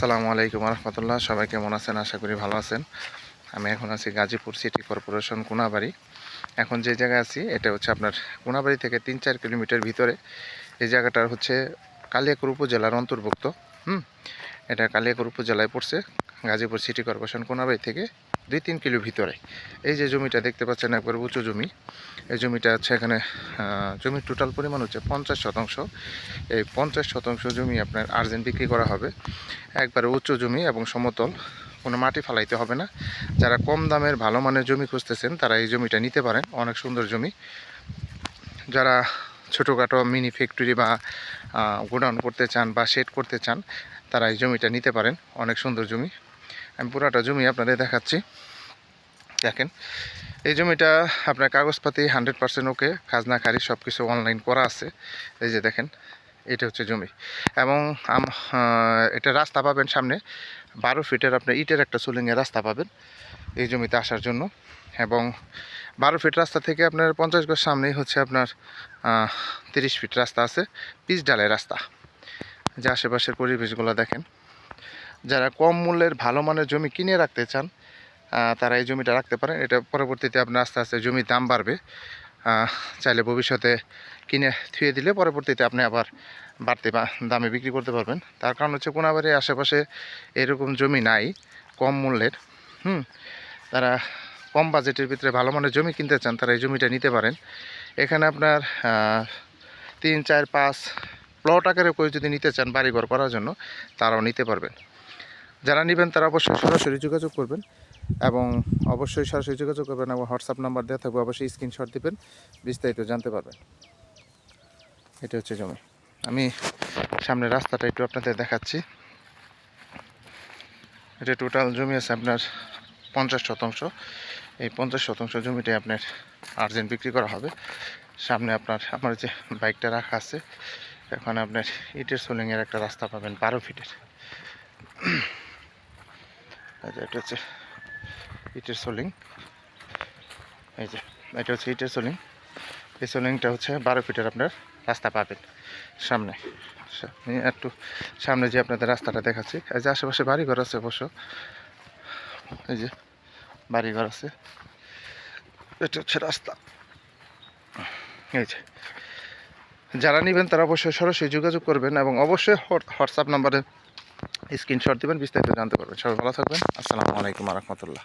আসসালামু আলাইকুম রহমতুল্লাহ। সবাই কেমন আছেন? আশা করি ভালো আছেন। আমি এখন আছি গাজীপুর সিটি কর্পোরেশন কোনাবাড়ি। এখন যে জায়গায় আছি, এটা হচ্ছে আপনার কোনাবাড়ি থেকে তিন চার কিলোমিটার ভিতরে। এই জায়গাটার হচ্ছে কালিয়াকুর উপজেলার অন্তর্ভুক্ত। হুম? এটা কালিয়াকুর উপজেলায় পড়ছে, গাজীপুর সিটি কর্পোরেশন কোনাবাড়ি থেকে দুই তিন কিলো ভিতরে। এই যে জমিটা দেখতে পাচ্ছেন একবার উঁচু জমি, এই জমিটা হচ্ছে এখানে জমির টোটাল পরিমাণ হচ্ছে পঞ্চাশ শতাংশ। এই পঞ্চাশ শতাংশ জমি আপনার আর্জেন্ট বিক্রি করা হবে। একবারে উঁচু জমি এবং সমতল, কোনো মাটি ফালাইতে হবে না। যারা কম দামের ভালো মানের জমি খুঁজতেছেন, তারা এই জমিটা নিতে পারেন, অনেক সুন্দর জমি। যারা ছোটোখাটো মিনি ফ্যাক্টরি বা গোডাউন করতে চান বা শেড করতে চান, তারা এই জমিটা নিতে পারেন। অনেক সুন্দর জমি। আমি পুরাটা জমি আপনাদের দেখাচ্ছি। দেখেন, এই জমিটা আপনার কাগজপাতি হান্ড্রেড পার্সেন্ট ওকে, খাজনা খারি সব কিছু অনলাইন করা আছে। এই যে দেখেন এটা হচ্ছে জমি। এবং এটা রাস্তা পাবেন সামনে। বারো ফিটের আপনার ইটের একটা সুলিংয়ের রাস্তা পাবেন এই জমিতে আসার জন্য। এবং বারো ফিট রাস্তা থেকে আপনার পঞ্চাশ গজ সামনেই হচ্ছে আপনার তিরিশ ফিট রাস্তা আছে, পিচ ডালের রাস্তা। যে আশেপাশের পরিবেশগুলো দেখেন। যারা কম মূল্যের ভালো মানের জমি কিনে রাখতে চান তারা এই জমিটা রাখতে পারেন। এটা পরবর্তীতে আপনার আস্তে আস্তে জমির দাম বাড়বে। চাইলে ভবিষ্যতে কিনে থুয়ে দিলে পরবর্তীতে আপনি আবার বাড়তে দামে বিক্রি করতে পারবেন। তার কারণ হচ্ছে কোনাবাড়ির আশেপাশে এরকম জমি নাই, কম মূল্যের। হুম, তারা কম বাজেটের ভিতরে ভালো মানের জমি কিনতে চান, তারা এই জমিটা নিতে পারেন। এখানে আপনার তিন, চার, পাঁচ প্লট আকারে করে যদি নিতে চান বাড়িঘর করার জন্য, তারাও নিতে পারবেন। যারা নেবেন তারা অবশ্যই সরাসরি যোগাযোগ করবেন এবং অবশ্যই সরাসরি যোগাযোগ করবেন এবং হোয়াটসঅ্যাপ নাম্বার দেওয়া থাকবে, অবশ্যই স্ক্রিনশট দিবেন, বিস্তারিত জানতে পারবেন। এটা হচ্ছে জমি। আমি সামনে রাস্তাটা একটু আপনাদের দেখাচ্ছি। এটা টোটাল জমি আছে আপনার পঞ্চাশ শতাংশ। এই পঞ্চাশ শতাংশ জমিটাই আপনার আর্জেন্ট বিক্রি করা হবে। সামনে আপনার, আমার যে বাইকটা রাখা আছে, এখানে আপনার ইটের সোলিংয়ের একটা রাস্তা পাবেন বারো ফিটের। যে এটা হচ্ছে ইটের সোলিং এই যে এটা হচ্ছে ইটের সোলিং এই সোলিংটা হচ্ছে বারো ফিটের আপনার রাস্তা পাবেন সামনে। আমি একটু সামনে যে আপনাদের রাস্তাটা দেখাচ্ছি। এই যে আশেপাশে বাড়িঘর আছে অবশ্য। এই যে বাড়িঘর আছে। এটা হচ্ছে রাস্তা। এই যে যারা নেবেন তারা অবশ্যই সরাসরি যোগাযোগ করবেন এবং অবশ্যই হোয়াটসঅ্যাপ নাম্বারে স্ক্রিনশট দেবেন বিস্তারিত জানতে পারবেন। সবাই ভালো থাকবেন। আসসালামু আলাইকুম রহমতুল্লাহ।